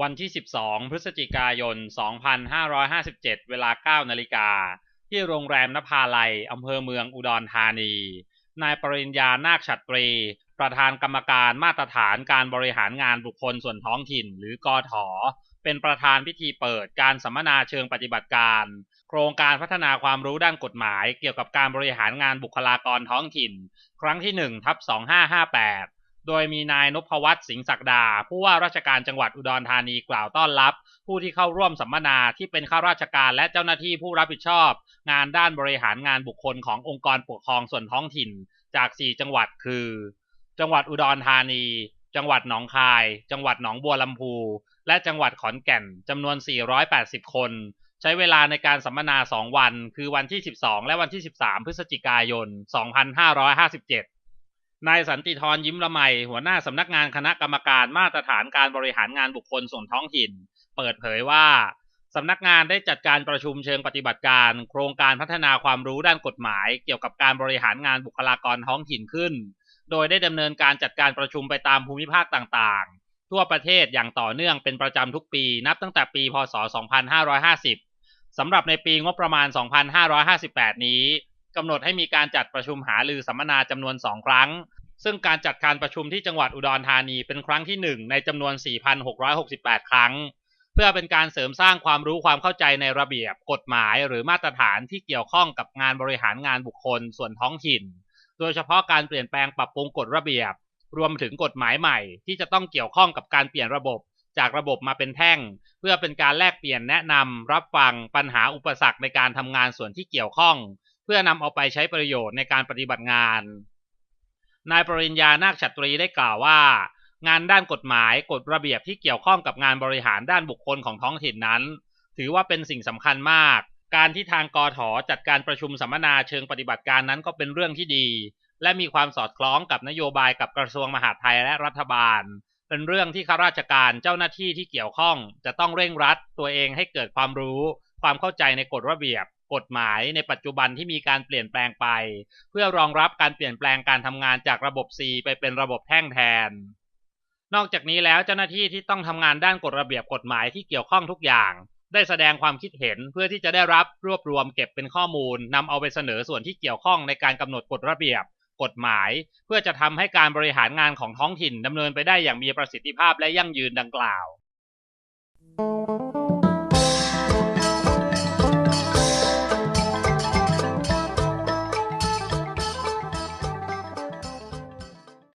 วันที่ 12 พฤศจิกายน 2557 เวลา 9 นาฬิกา ที่โรงแรมนภาลัยอำเภอเมืองอุดรธานี นายปริญญานาคฉัตรี ประธานกรรมการมาตรฐานการบริหารงานบุคคลส่วนท้องถิ่น หรือกอถอ เป็นประธานพิธีเปิดการสัมมนาเชิงปฏิบัติการ โครงการพัฒนาความรู้ด้านกฎหมาย เกี่ยวกับการบริหารงานบุคลากรท้องถิ่น ครั้งที่1ทับ2558 โดยมีนายนพวัฒน์สิงห์ศักดา ผู้ว่าราชการจังหวัดอุดรธานีกล่าวต้อนรับ ผู้ที่เข้าร่วมสัมมนาที่เป็นข้าราชการและเจ้าหน้าที่ผู้รับผิดชอบ งานด้านบริหารงานบุคคลขององค์กรปกครองส่วนท้องถิ่นจาก 4 จังหวัดคือ จังหวัดอุดรธานี จังหวัดหนองคาย จังหวัดหนองบัวลำพู และจังหวัดขอนแก่นจำนวน 480 คน ใช้เวลาในการสัมมนา 2 วัน คือวันที่ 12 และวันที่ 13 พฤศจิกายน 2557 นายสันติธรยิ้มละไมหัวหน้าสำนักงานคณะกรรมการมาตรฐานการบริหารงานบุคคลส่วนท้องถิ่น เปิดเผยว่าสำนักงานได้จัดการประชุมเชิงปฏิบัติการ โครงการพัฒนาความรู้ด้านกฎหมาย เกี่ยวกับการบริหารงานบุคลากรท้องถิ่นขึ้น โดยได้ดำเนินการจัดการประชุมไปตามภูมิภาคต่างๆ ทั่วประเทศอย่างต่อเนื่องเป็นประจำทุกปี นับตั้งแต่ปี พศ 2550สำหรับในปีงบประมาณ 2558 นี้ กำหนดให้มีการจัดประชุมหารือสัมมนาจำนวน 2 ครั้ง ซึ่งการจัดการประชุมที่จังหวัดอุดรธานีเป็นครั้งที่ 1 ในจำนวน 4,668 ครั้ง เพื่อเป็นการเสริมสร้างความรู้ความเข้าใจในระเบียบกฎหมายหรือมาตรฐานที่เกี่ยวข้องกับงานบริหารงานบุคคลส่วนท้องถิ่น โดยเฉพาะการเปลี่ยนแปลงปรับปรุงกฎระเบียบ รวมถึงกฎหมายใหม่ ที่จะต้องเกี่ยวข้องกับการเปลี่ยนระบบ จากระบบมาเป็นแท่ง เพื่อเป็นการแลกเปลี่ยนแนะนำรับฟังปัญหาอุปสรรคในการทำงานส่วนที่เกี่ยวข้อง พื่อนำเอาไปใช้ประโยชน์ในการปฏิบัติงาน นายปริญญานาคฉัตรีได้กล่าวว่า งานด้านกฎหมายกฎระเบียบที่เกี่ยวข้องกับงานบริหารด้านบุคคลของท้องถิ่นนั้น ถือว่าเป็นสิ่งสำคัญมาก การที่ทางกทจัดการประชุมสัมมนาเชิงปฏิบัติการนั้นก็เป็นเรื่องที่ดี และมีความสอดคล้องกับนโยบายกับกระทรวงมหาดไทยและรัฐบาล เป็นเรื่องที่ข้าราชการเจ้าหน้าที่ที่เกี่ยวข้อง จะต้องเร่งรัดตัวเองให้เกิดความรู้ ความเข้าใจในกฎระเบียบ กฎหมายในปัจจุบันที่มีการเปลี่ยนแปลงไป เพื่อรองรับการเปลี่ยนแปลงการทำงานจากระบบ C ไปเป็นระบบแท่งแทน นอกจากนี้แล้วเจ้าหน้าที่ที่ต้องทำงานด้านกฎระเบียบกฎหมายที่เกี่ยวข้องทุกอย่าง ได้แสดงความคิดเห็นเพื่อที่จะได้รับรวบรวมเก็บเป็นข้อมูลนำเอาไปเสนอส่วนที่เกี่ยวข้องในการกำหนดกฎระเบียบกฎหมายเพื่อจะทำให้การบริหารงานของท้องถิ่นดำเนินไปได้อย่างมีประสิทธิภาพและยั่งยืนดังกล่าว